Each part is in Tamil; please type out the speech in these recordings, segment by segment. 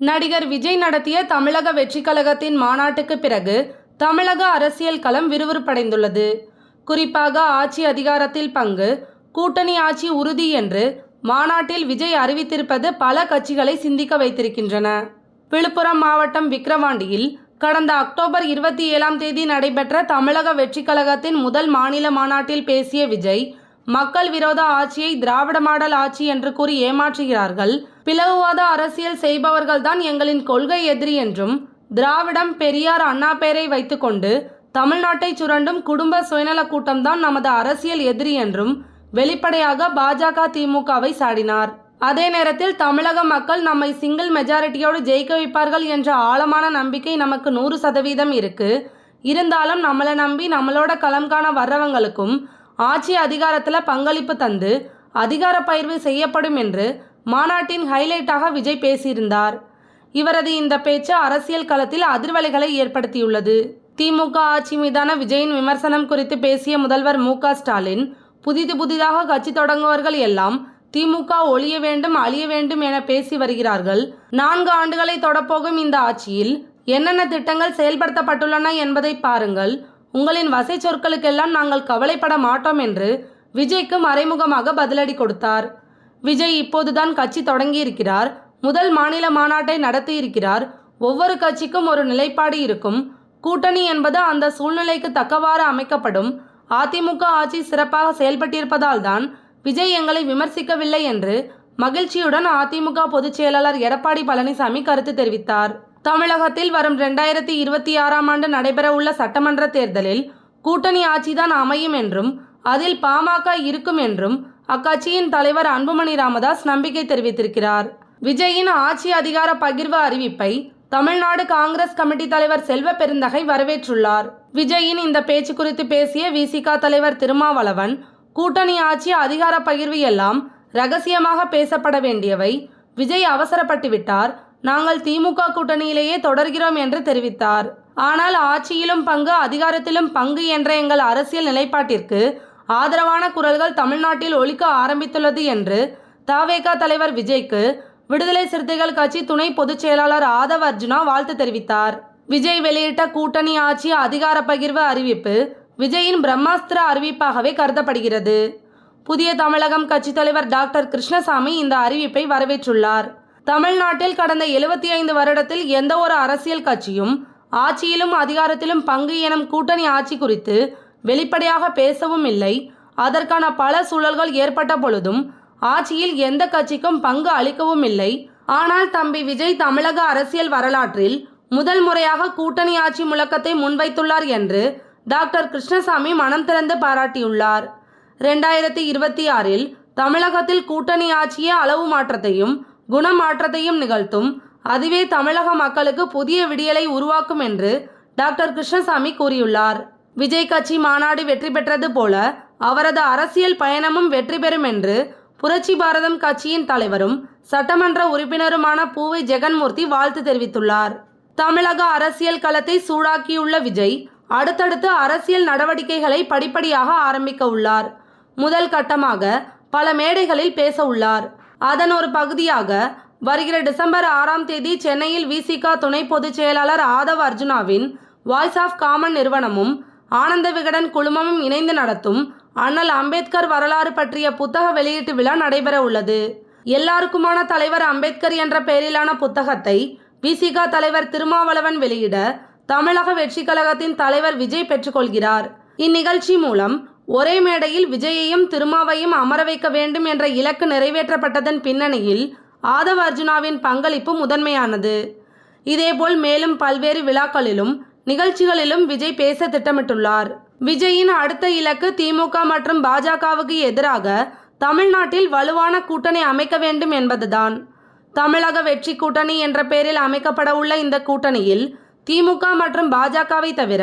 நடிகர் விஜய் நடத்திய தமிழக வெற்றி கழகத்தின் மாநாட்டுக்கு பிறகு தமிழக அரசியல் களம் விறுவிறுப்படைந்துள்ளது. குறிப்பாக ஆட்சி அதிகாரத்தில் பங்கு கூட்டணி ஆட்சி உறுதி என்று மாநாட்டில் விஜய் அறிவித்திருப்பது பல கட்சிகளை சிந்திக்க வைத்திருக்கின்றன. விழுப்புரம் மாவட்டம் விக்கிரவாண்டியில் கடந்த அக்டோபர் இருபத்தி ஏழாம் தேதி நடைபெற்ற தமிழக வெற்றி கழகத்தின் முதல் மாநில மாநாட்டில் பேசிய விஜய் மக்கள் விரோத ஆட்சியை திராவிட மாடல் ஆட்சி என்று கூறி ஏமாற்றுகிறார்கள். பிளவுவாத அரசியல் செய்பவர்கள்தான் எங்களின் கொள்கை எதிரி என்றும் திராவிடம் பெரியார் அண்ணா பெயரை வைத்துக்கொண்டு தமிழ்நாட்டை சுரண்டும் குடும்ப சுயநல கூட்டம்தான் நமது அரசியல் எதிரி என்றும் வெளிப்படையாக பாஜக திமுகவை சாடினார். அதே நேரத்தில் தமிழக மக்கள் நம்மை சிங்கிள் மெஜாரிட்டியோடு ஜெயிக்க வைப்பார்கள் என்ற ஆழமான நம்பிக்கை நமக்கு நூறு சதவீதம் இருக்கு. இருந்தாலும் நம்மளை நம்பி நம்மளோட களம் காண வர்றவங்களுக்கும் ஆட்சி அதிகாரத்தில் பங்களிப்பு தந்து அதிகார பயிர்வு செய்யப்படும் என்று மாநாட்டின் ஹைலைட்டாக விஜய் பேசியிருந்தார். இவரது இந்த பேச்சு அரசியல் களத்தில் அதிர்வலைகளை ஏற்படுத்தியுள்ளது. திமுக ஆட்சி மீதான விஜயின் விமர்சனம் குறித்து பேசிய முதல்வர் மு க ஸ்டாலின் புதிது புதிதாக கட்சி தொடங்குவர்கள் எல்லாம் திமுக ஒழிய வேண்டும் அழிய வேண்டும் என பேசி வருகிறார்கள். நான்கு ஆண்டுகளை தொடப்போகும் இந்த ஆட்சியில் என்னென்ன திட்டங்கள் செயல்படுத்தப்பட்டுள்ளன என்பதை பாருங்கள். உங்களின் வசை சொற்களுக்கெல்லாம் நாங்கள் கவலைப்பட மாட்டோம் என்று விஜய்க்கு மறைமுகமாக பதிலடி கொடுத்தார். விஜய் இப்போதுதான் கட்சி தொடங்கியிருக்கிறார். முதல் மாநில மாநாட்டை நடத்தியிருக்கிறார். ஒவ்வொரு கட்சிக்கும் ஒரு நிலைப்பாடு இருக்கும். கூட்டணி என்பது அந்த சூழ்நிலைக்கு தக்கவாறு அமைக்கப்படும். அதிமுக ஆட்சி சிறப்பாக செயல்பட்டிருப்பதால் தான் விஜய் எங்களை விமர்சிக்கவில்லை என்று மகிழ்ச்சியுடன் அதிமுக பொதுச் செயலாளர் எடப்பாடி பழனிசாமி கருத்து தெரிவித்தார். தமிழகத்தில் வரும் ரெண்டாயிரத்தி இருபத்தி ஆறாம் ஆண்டு நடைபெறவுள்ள சட்டமன்ற தேர்தலில் கூட்டணி ஆட்சிதான் அமையும் என்றும் அதில் பாமக இருக்கும் என்றும் அக்கட்சியின் தலைவர் அன்புமணி ராமதாஸ் நம்பிக்கை தெரிவித்திருக்கிறார். விஜயின் ஆட்சி அதிகார பகிர்வு அறிவிப்பை தமிழ்நாடு காங்கிரஸ் கமிட்டி தலைவர் செல்வ பெருந்தகை வரவேற்றுள்ளார். விஜயின் இந்த பேச்சு குறித்து பேசிய விசிகா தலைவர் திருமாவளவன் கூட்டணி ஆட்சி அதிகார பகிர்வு எல்லாம் ரகசியமாக பேசப்பட வேண்டியவை விஜய் அவசரப்பட்டு விட்டார் நாங்கள் திமுக கூட்டணியிலேயே தொடர்கிறோம் என்று தெரிவித்தார். ஆனால் ஆட்சியிலும் பங்கு அதிகாரத்திலும் பங்கு என்ற எங்கள் அரசியல் நிலைப்பாட்டிற்கு ஆதரவான குரல்கள் தமிழ்நாட்டில் ஒழிக்க ஆரம்பித்துள்ளது என்று தவேக தலைவர் விஜய்க்கு விடுதலை சிறுத்தைகள் கட்சி துணை பொதுச் செயலாளர் ஆதவ் அர்ஜுனா வாழ்த்து தெரிவித்தார். விஜய் வெளியிட்ட கூட்டணி ஆட்சி அதிகார பகிர்வு அறிவிப்பு விஜயின் பிரம்மாஸ்திர அறிவிப்பாகவே கருதப்படுகிறது. புதிய தமிழகம் கட்சித் தலைவர் டாக்டர் கிருஷ்ணசாமி இந்த அறிவிப்பை வரவேற்றுள்ளார். தமிழ்நாட்டில் கடந்த எழுபத்தி ஐந்து வருடத்தில் எந்த ஒரு அரசியல் கட்சியும் ஆட்சியிலும் அதிகாரத்திலும் பங்கு எனும் கூட்டணி ஆட்சி குறித்து வெளிப்படையாக பேசவும் இல்லை. அதற்கான பல சூழல்கள் ஏற்பட்ட பொழுதும் ஆட்சியில் எந்த கட்சிக்கும் பங்கு அளிக்கவும் இல்லை. ஆனால் தம்பி விஜய் தமிழக அரசியல் வரலாற்றில் முதல் முறையாக கூட்டணி ஆட்சி முழக்கத்தை முன்வைத்துள்ளார் என்று டாக்டர் கிருஷ்ணசாமி மனம் திறந்து பாராட்டியுள்ளார். ரெண்டாயிரத்தி இருபத்தி ஆறில் தமிழகத்தில் கூட்டணி ஆட்சியே அளவு மாற்றத்தையும் குணமாற்றத்தையும் நிகழ்த்தும். அதுவே தமிழக மக்களுக்கு புதிய விடியலை உருவாக்கும் என்று டாக்டர் கிருஷ்ணசாமி கூறியுள்ளார். விஜய் கட்சி மாநாடு வெற்றி பெற்றது போல அவரது அரசியல் பயணமும் வெற்றி பெறும் என்று புரட்சி பாரதம் கட்சியின் தலைவரும் சட்டமன்ற உறுப்பினருமான பூவை ஜெகன்மூர்த்தி வாழ்த்து தெரிவித்துள்ளார். தமிழக அரசியல் களத்தை சூடாக்கியுள்ள விஜய் அடுத்தடுத்து அரசியல் நடவடிக்கைகளை படிப்படியாக ஆரம்பிக்க உள்ளார். முதல் கட்டமாக பல மேடைகளில் பேச உள்ளார். அதன் ஒரு பகுதியாக வருகிற டிசம்பர் ஆறாம் தேதி சென்னையில் விசிகா துணை பொதுச் செயலாளர் ஆதவ் அர்ஜுனாவின் வாய்ஸ் ஆஃப் காமன் நிறுவனமும் ஆனந்த விகடன் குழுமமும் இணைந்து நடத்தும் அண்ணல் அம்பேத்கர் வரலாறு பற்றிய புத்தக வெளியீட்டு விழா நடைபெற உள்ளது. எல்லாருக்குமான தலைவர் அம்பேத்கர் என்ற பெயரிலான புத்தகத்தை விசிகா தலைவர் திருமாவளவன் வெளியிட தமிழக வெற்றி கழகத்தின் தலைவர் விஜய் பெற்றுக்கொள்கிறார் இந்நிகழ்ச்சி மூலம் ஒரே மேடையில் விஜயையும் திருமாவையும் அமர வைக்க வேண்டும் என்ற இலக்கு நிறைவேற்றப்பட்டதன் பின்னணியில் ஆதவ அர்ஜுனாவின் பங்களிப்பு முதன்மையானது. இதேபோல் மேலும் பல்வேறு விழாக்களிலும் நிகழ்ச்சிகளிலும் விஜய் பேச திட்டமிட்டுள்ளார். விஜயின் அடுத்த இலக்கு திமுக மற்றும் பாஜகவுக்கு எதிராக தமிழ்நாட்டில் வலுவான கூட்டணி அமைக்க வேண்டும் என்பதுதான். தமிழக வெற்றி கூட்டணி என்ற பெயரில் அமைக்கப்பட உள்ள இந்த கூட்டணியில் திமுக மற்றும் பாஜகவை தவிர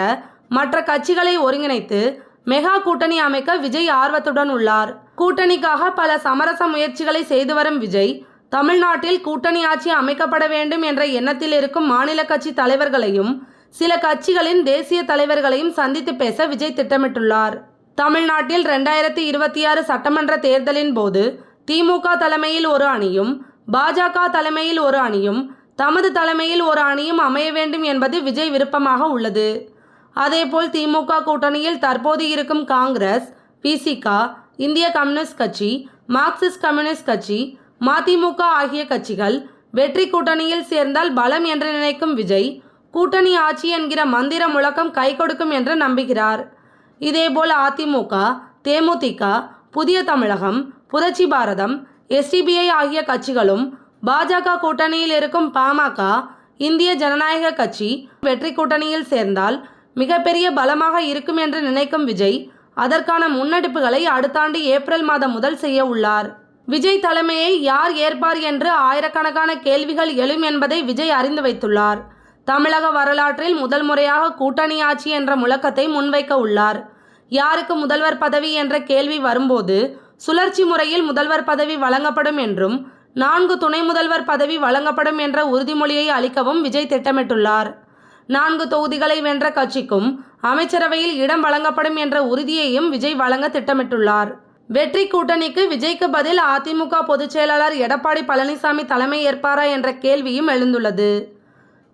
மற்ற கட்சிகளை ஒருங்கிணைத்து மெகா கூட்டணி அமைக்க விஜய் ஆர்வத்துடன் உள்ளார். கூட்டணிக்காக பல சமரச முயற்சிகளை செய்து வரும் விஜய் தமிழ்நாட்டில் கூட்டணி ஆட்சி அமைக்கப்பட வேண்டும் என்ற எண்ணத்தில் இருக்கும் மாநில கட்சி தலைவர்களையும் சில கட்சிகளின் தேசிய தலைவர்களையும் சந்தித்து பேச விஜய் திட்டமிட்டுள்ளார். தமிழ்நாட்டில் ரெண்டாயிரத்தி இருபத்தி ஆறு சட்டமன்ற தேர்தலின் போது திமுக தலைமையில் ஒரு அணியும் பாஜக தலைமையில் ஒரு அணியும் தமது தலைமையில் ஒரு அணியும் அமைய வேண்டும் என்பது விஜய் விருப்பமாக உள்ளது. அதேபோல் திமுக கூட்டணியில் தற்போது இருக்கும் காங்கிரஸ் பிசிக இந்திய கம்யூனிஸ்ட் கட்சி மார்க்சிஸ்ட் கம்யூனிஸ்ட் கட்சி மதிமுக ஆகிய கட்சிகள் வெற்றி கூட்டணியில் சேர்ந்தால் பலம் என்று நினைக்கும் விஜய் கூட்டணி ஆட்சி என்கிற மந்திர முழக்கம் கை கொடுக்கும் என்று நம்புகிறார். இதேபோல் அதிமுக தேமுதிக புதிய தமிழகம் புரட்சி பாரதம் எஸ்டிபிஐ ஆகிய கட்சிகளும் பாஜக கூட்டணியில் இருக்கும் பாமக இந்திய ஜனநாயக கட்சி வெற்றி கூட்டணியில் சேர்ந்தால் மிகப்பெரிய பலமாக இருக்கும் என்று நினைக்கும் விஜய் அதற்கான முன்னெடுப்புகளை அடுத்த ஆண்டு ஏப்ரல் மாதம் முதல் செய்ய உள்ளார். விஜய் தலைமையை யார் ஏற்பார் என்று ஆயிரக்கணக்கான கேள்விகள் எழும் என்பதை விஜய் அறிந்து வைத்துள்ளார். தமிழக வரலாற்றில் முதல் முறையாக கூட்டணி ஆட்சி என்ற முழக்கத்தை முன்வைக்க உள்ளார். யாருக்கு முதல்வர் பதவி என்ற கேள்வி வரும்போது சுழற்சி முறையில் முதல்வர் பதவி வழங்கப்படும் என்றும் நான்கு துணை முதல்வர் பதவி வழங்கப்படும் என்ற உறுதிமொழியை அளிக்கவும் விஜய் திட்டமிட்டுள்ளார். நான்கு தொகுதிகளை வென்ற கட்சிக்கும் அமைச்சரவையில் இடம் வழங்கப்படும் என்ற உறுதியையும் விஜய் வழங்க திட்டமிட்டுள்ளார். வெற்றி கூட்டணிக்கு விஜய்க்கு பதில் அதிமுக பொதுச் செயலாளர் எடப்பாடி பழனிசாமி தலைமை ஏற்பாரா என்ற கேள்வியும் எழுந்துள்ளது.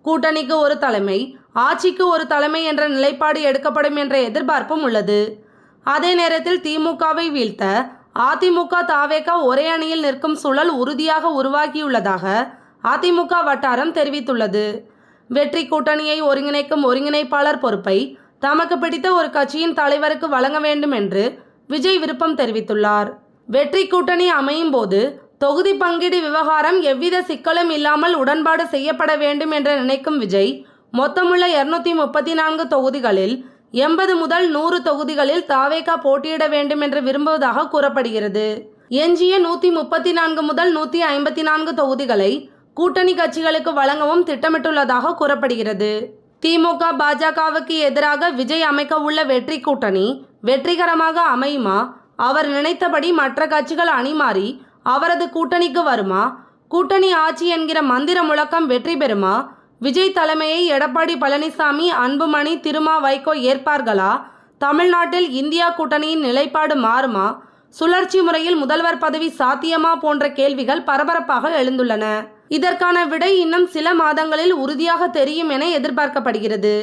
கூட்டணிக்கு ஒரு தலைமை ஆட்சிக்கு ஒரு தலைமை என்ற நிலைப்பாடு எடுக்கப்படும் என்ற எதிர்பார்ப்பும் உள்ளது. அதே நேரத்தில் திமுகவை வீழ்த்த அதிமுக தாவேகா ஒரே அணியில் நிற்கும் சூழல் உறுதியாக உருவாகியுள்ளதாக அதிமுக வட்டாரம் தெரிவித்துள்ளது. வெற்றி கூட்டணியை ஒருங்கிணைக்கும் ஒருங்கிணைப்பாளர் பொறுப்பை தமக்கு பிடித்த ஒரு கட்சியின் தலைவருக்கு வழங்க வேண்டும் என்று விஜய் விருப்பம் தெரிவித்துள்ளார். வெற்றி கூட்டணி அமையும் போது தொகுதி பங்கீடு விவகாரம் எவ்வித சிக்கலும் இல்லாமல் உடன்பாடு செய்யப்பட வேண்டும் என்று நினைக்கும் விஜய் மொத்தமுள்ள இருநூத்தி முப்பத்தி நான்கு தொகுதிகளில் எண்பது முதல் நூறு தொகுதிகளில் தாவேகா போட்டியிட வேண்டும் என்று விரும்புவதாக கூறப்படுகிறது. எஞ்சிய நூற்றி முப்பத்தி நான்கு முதல் நூற்றி ஐம்பத்தி நான்கு தொகுதிகளை கூட்டணி கட்சிகளுக்கு வழங்கவும் திட்டமிட்டுள்ளதாக கூறப்படுகிறது. திமுக பாஜகவுக்கு எதிராக விஜய் அமைக்க உள்ள வெற்றி கூட்டணி வெற்றிகரமாக அமையுமா? அவர் நினைத்தபடி மற்ற கட்சிகள் அணிமாறி அவரது கூட்டணிக்கு வருமா? கூட்டணி ஆட்சி என்கிற மந்திர முழக்கம் வெற்றி பெறுமா? விஜய் தலைமையை எடப்பாடி பழனிசாமி அன்புமணி திருமா வைகோ ஏற்பார்களா? தமிழ்நாட்டில் இந்தியா கூட்டணியின் நிலைப்பாடு மாறுமா? சுழற்சி முறையில் முதல்வர் பதவி சாத்தியமா போன்ற கேள்விகள் பரபரப்பாக எழுந்துள்ளன. இதற்கான விடை இன்னும் சில மாதங்களில் உறுதியாக தெரியும் என எதிர்பார்க்கப்படுகிறது.